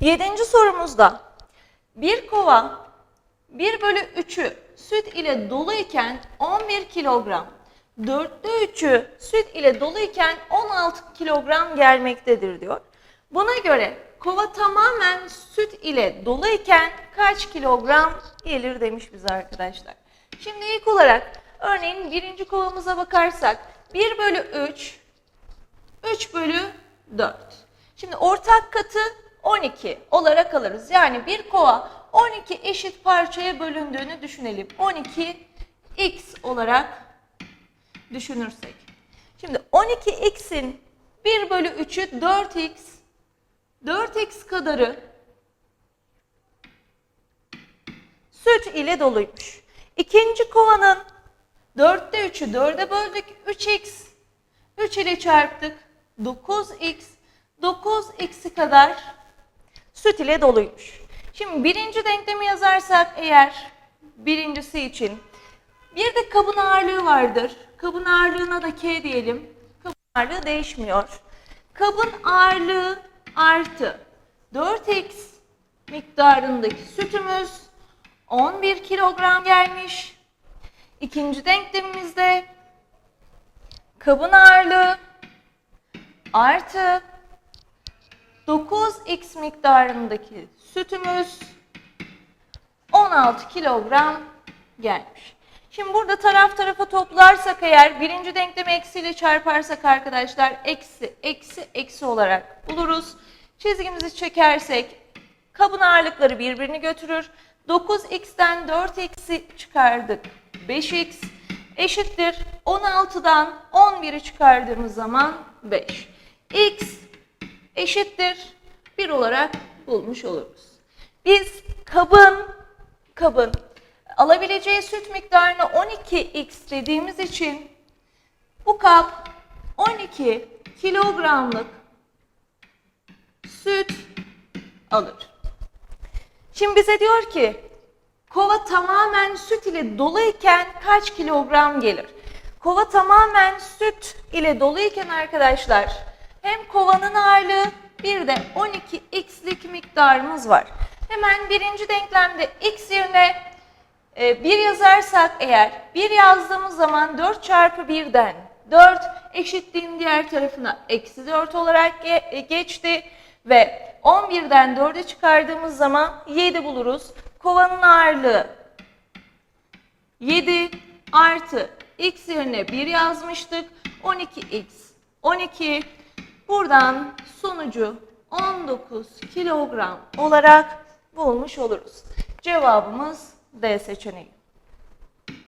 Yedinci sorumuzda bir kova 1 bölü 3'ü süt ile dolu iken 11 kilogram, dörtte 3'ü süt ile dolu iken 16 kilogram gelmektedir diyor. Buna göre kova tamamen süt ile dolu iken kaç kilogram gelir demiş bize arkadaşlar. Şimdi ilk olarak örneğin birinci kovamıza bakarsak 1 bölü 3 3 bölü 4. Şimdi ortak katı 12 olarak alırız. Yani bir kova 12 eşit parçaya bölündüğünü düşünelim. 12 x olarak düşünürsek. Şimdi 12x'in 1 bölü 3'ü 4x. 4x kadarı süt ile doluymuş. İkinci kovanın 4'te 3'ü 4'e böldük. 3x 3 ile çarptık. 9x 9x'i kadar süt ile doluymuş. Şimdi birinci denklemi yazarsak eğer birincisi için bir de kabın ağırlığı vardır. Kabın ağırlığına da k diyelim. Kabın ağırlığı değişmiyor. Kabın ağırlığı artı 4x miktarındaki sütümüz 11 kilogram gelmiş. İkinci denklemimizde kabın ağırlığı artı 9x miktarındaki sütümüz 16 kilogram gelmiş. Şimdi burada taraf tarafa toplarsak eğer birinci denklemi eksiyle çarparsak arkadaşlar eksi eksi eksi olarak buluruz. Çizgimizi çekersek kabın ağırlıkları birbirini götürür. 9x'ten 4x'i çıkardık. 5x eşittir 16'dan 11'i çıkardığımız zaman 5. x eşittir 1 olarak bulmuş oluruz. Biz kabın kabın alabileceği süt miktarına 12x dediğimiz için bu kap 12 kilogramlık süt alır. Şimdi bize diyor ki kova tamamen süt ile doluyken kaç kilogram gelir? Kova tamamen süt ile doluyken arkadaşlar hem kovanın ağırlığı bir de 12x'lik miktarımız var. Hemen birinci denklemde x yerine 1 yazarsak eğer 1 yazdığımız zaman 4 çarpı 1'den 4 eşitliğin diğer tarafına eksi 4 olarak e, geçti ve 11'den 4'e çıkardığımız zaman 7 buluruz. Kovanın ağırlığı 7 artı x yerine 1 yazmıştık. 12x 12 buradan sonucu 19 kilogram olarak bulmuş oluruz. Cevabımız D seçeneği.